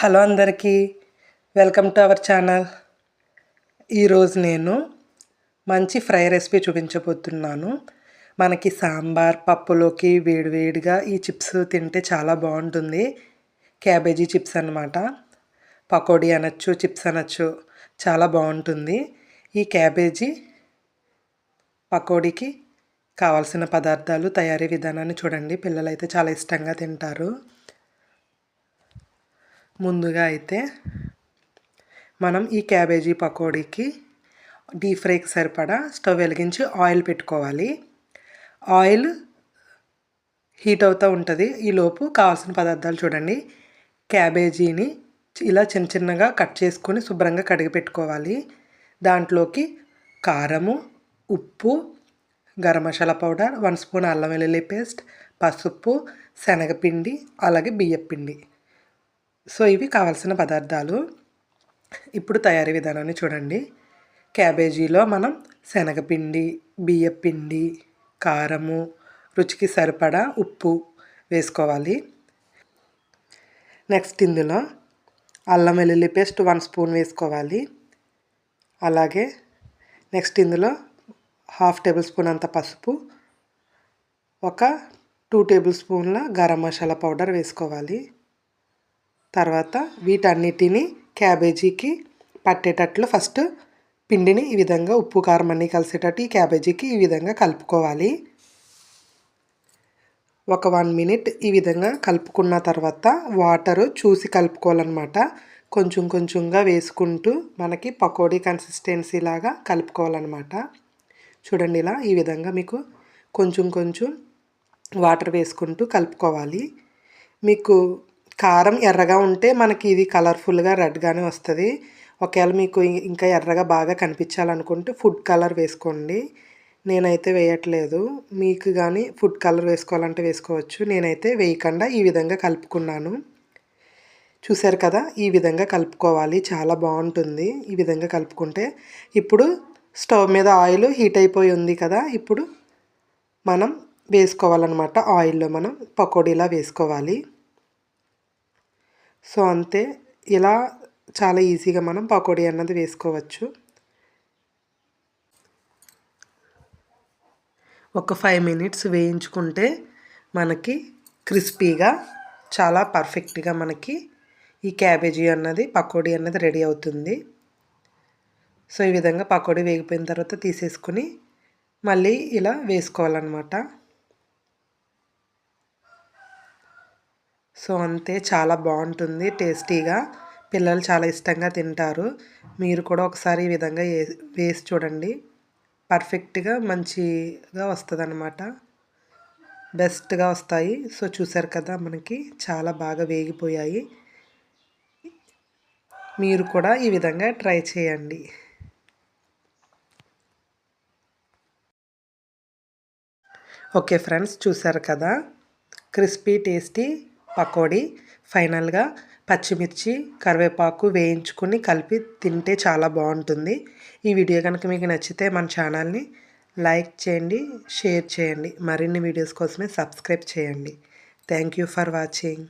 Hello అందరికీ. Welcome to our channel. ఈరోజు నేను మంచి ఫ్రై రెసిపీ చూపించబోతున్నాను. మనకి సాంబార్ పప్పులోకి వేడివేడిగా ఈ చిప్స్ తింటే చాలా బాగుంటుంది. క్యాబేజీ చిప్స్ అనమాట పకోడీ అనొచ్చు చిప్స్ అనొచ్చు చాలా బాగుంటుంది. ఈ క్యాబేజీ పకోడీకి కావాల్సిన పదార్థాలు తయారీ విధానాన్ని చూడండి. పిల్లలైతే చాలా ఇష్టంగా తింటారు. ముందుగా అయితే మనం ఈ క్యాబేజీ పకోడీకి డీప్ ఫ్రైకి సరిపడా స్టవ్ వెలిగించి ఆయిల్ పెట్టుకోవాలి. ఆయిల్ హీట్ అవుతూ ఉంటుంది. ఈలోపు కావాల్సిన పదార్థాలు చూడండి. క్యాబేజీని ఇలా చిన్న చిన్నగా కట్ చేసుకొని శుభ్రంగా కడిగి పెట్టుకోవాలి. దాంట్లోకి కారము ఉప్పు garam masala powder one spoon అల్లం వెల్లుల్లి పేస్ట్ పసుపు శనగపిండి అలాగే బియ్యపిండి. సో ఇవి కావాల్సిన పదార్థాలు. ఇప్పుడు తయారీ విధానాన్ని చూడండి. క్యాబేజీలో మనం శనగపిండి బియ్యపిండి కారము రుచికి సరిపడా ఉప్పు వేసుకోవాలి. నెక్స్ట్ ఇందులో అల్లం వెల్లుల్లి పేస్ట్ వన్ స్పూన్ వేసుకోవాలి. అలాగే నెక్స్ట్ ఇందులో హాఫ్ టేబుల్ స్పూన్ అంత పసుపు ఒక టూ టేబుల్ స్పూన్ల గరం మసాలా పౌడర్ వేసుకోవాలి. తర్వాత వీటన్నిటిని క్యాబేజీకి పట్టేటట్లు ఫస్ట్ పిండిని ఈ విధంగా ఉప్పు కారం అన్నీ కలిసేటట్టు ఈ క్యాబేజీకి ఈ విధంగా కలుపుకోవాలి. ఒక వన్ మినిట్ ఈ విధంగా కలుపుకున్న తర్వాత వాటరు చూసి కలుపుకోవాలన్నమాట. కొంచెం కొంచెంగా వేసుకుంటూ మనకి పకోడీ కన్సిస్టెన్సీ లాగా కలుపుకోవాలన్నమాట. చూడండి ఇలా ఈ విధంగా మీకు కొంచెం కొంచెం వాటర్ వేసుకుంటూ కలుపుకోవాలి. మీకు కారం ఎర్రగా ఉంటే మనకి ఇది కలర్ఫుల్గా రెడ్గానే వస్తుంది. ఒకవేళ మీకు ఇంకా ఎర్రగా బాగా కనిపించాలనుకుంటే ఫుడ్ కలర్ వేసుకోండి. నేనైతే వేయట్లేదు. మీకు కానీ ఫుడ్ కలర్ వేసుకోవాలంటే వేసుకోవచ్చు. నేనైతే వేయకుండా ఈ విధంగా కలుపుకున్నాను. చూసారు కదా ఈ విధంగా కలుపుకోవాలి. చాలా బాగుంటుంది ఈ విధంగా కలుపుకుంటే. ఇప్పుడు స్టవ్ మీద ఆయిల్ హీట్ అయిపోయి ఉంది కదా ఇప్పుడు మనం వేసుకోవాలన్నమాట. ఆయిల్లో మనం పకోడీలా వేసుకోవాలి. సో అంతే. ఇలా చాలా ఈజీగా మనం పకోడీ అన్నది వేసుకోవచ్చు. ఒక ఫైవ్ మినిట్స్ వేయించుకుంటే మనకి క్రిస్పీగా చాలా పర్ఫెక్ట్గా మనకి ఈ క్యాబేజీ అన్నది పకోడీ అన్నది రెడీ అవుతుంది. సో ఈ విధంగా పకోడీ వేగిపోయిన తర్వాత తీసేసుకుని మళ్ళీ ఇలా వేసుకోవాలన్నమాట. సో అంతే చాలా బాగుంటుంది టేస్టీగా. పిల్లలు చాలా ఇష్టంగా తింటారు. మీరు కూడా ఒకసారి ఈ విధంగా వేసి చూడండి. పర్ఫెక్ట్గా మంచిగా వస్తుంది అనమాట బెస్ట్గా వస్తాయి. సో చూసారు కదా మనకి చాలా బాగా వేగిపోయాయి. మీరు కూడా ఈ విధంగా ట్రై చేయండి. ఓకే ఫ్రెండ్స్ చూసారు కదా? క్రిస్పీ టేస్టీ పకోడీ ఫైనల్గా పచ్చిమిర్చి కరివేపాకు వేయించుకుని కలిపి తింటే చాలా బాగుంటుంది. ఈ వీడియో కనుక మీకు నచ్చితే మన ఛానల్ని లైక్ చేయండి షేర్ చేయండి. మరిన్ని వీడియోస్ కోసమే సబ్స్క్రైబ్ చేయండి. Thank you for watching.